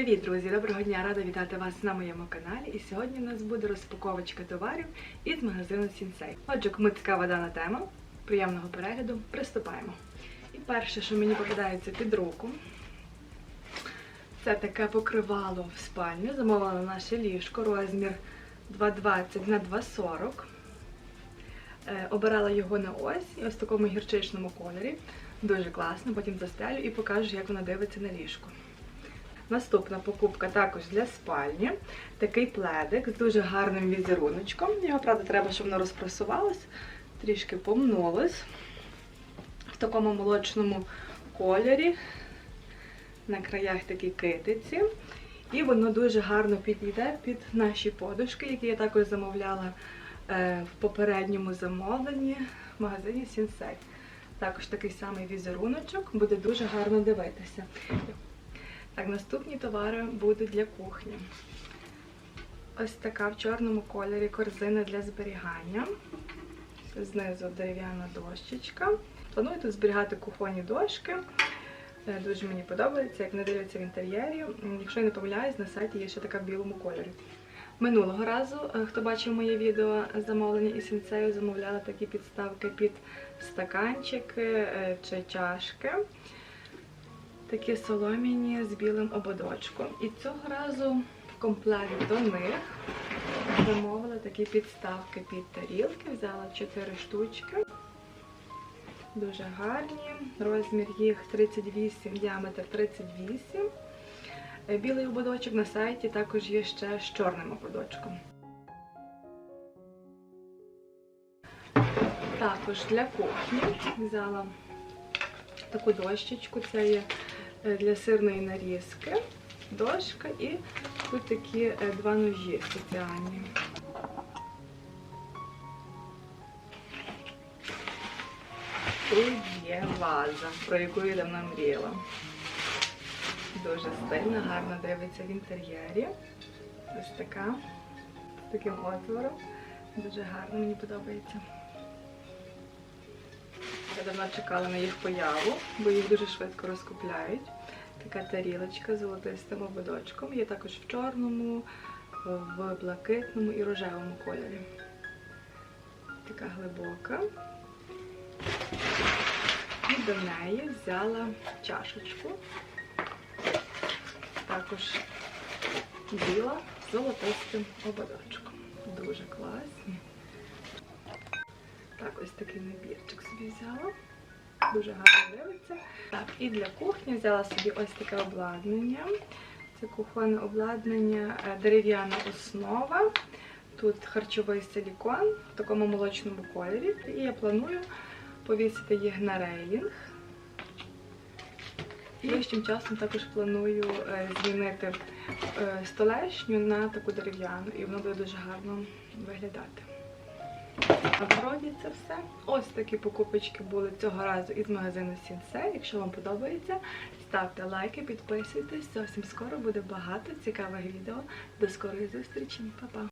Привіт, друзі! Доброго дня! Рада вітати вас на моєму каналі. І сьогодні у нас буде розпаковочка товарів із магазину Сінсей. Отже, кому цікава дана тема, приємного перегляду, приступаємо. І перше, що мені попадається під руку, це таке покривало в спальню. Замовила на наше ліжко, розмір 2,20 на 2,40. Е, Обирала його на ось ось в такому гірчичному кольорі. Дуже класно, потім застелю і покажу, як вона дивиться на ліжко. Наступна покупка також для спальні. Такий пледик з дуже гарним візеруночком. Його, правда, треба, щоб воно розпрасувалось, трішки помнулось. В такому молочному кольорі. На краях такі китиці. І воно дуже гарно підійде під наші подушки, які я також замовляла е, в попередньому замовленні в магазині Сінсей. Також такий самий візеруночок, буде дуже гарно дивитися. Так, наступні товари будуть для кухні. Ось така в чорному кольорі корзина для зберігання. Знизу дерев'яна дощечка. Планую тут зберігати кухонні дошки. Е, Дуже мені подобається, як вони дивляться в інтер'єрі. Якщо я не помиляюсь, на сайті є ще така в білому кольорі. Минулого разу, е, хто бачив моє відео замовлення із сінцею, замовляла такі підставки під стаканчики е, чи чашки. Такі соломіні з білим ободочком. І цього разу в комплект до них замовила такі підставки під тарілки. Взяла 4 штучки. Дуже гарні. Розмір їх 38, діаметр 38. Е, Білий ободочок на сайті також є ще з чорним ободочком. Також для кухні взяла таку дощечку. Це є е, для сирної нарізки. Дошка і тут такі е, два ножі спеціальні. Тут є ваза, про яку я давно мріяла. Дуже стильна, гарно дивиться в інтер'єрі. Ось така. З таким отвором. Дуже гарно, мені подобається. Я давно чекала на їх появу, бо їх дуже швидко розкупляють. Така тарілочка з золотистим ободочком. Є також в чорному, в блакитному і рожевому кольорі. Така глибока. І до неї взяла чашечку. Також біла з золотистим ободочком. Дуже класні. Так, ось такий набірчик собі взяла. Дуже гарно дивиться. Так, і для кухні взяла собі ось таке обладнання. Це кухонне обладнання, е, дерев'яна основа. Тут харчовий силікон в такому молочному кольорі. І я планую повісити їх на рейлінг. І ближчим часом також планую е, змінити е, столешню на таку дерев'яну, і воно буде дуже гарно виглядати. А вроді це все. Ось такі покупочки були цього разу із магазину Сінсе. Якщо вам подобається, ставте лайки, підписуйтесь. Зовсім скоро буде багато цікавих відео. До скорої зустрічі, Па-па!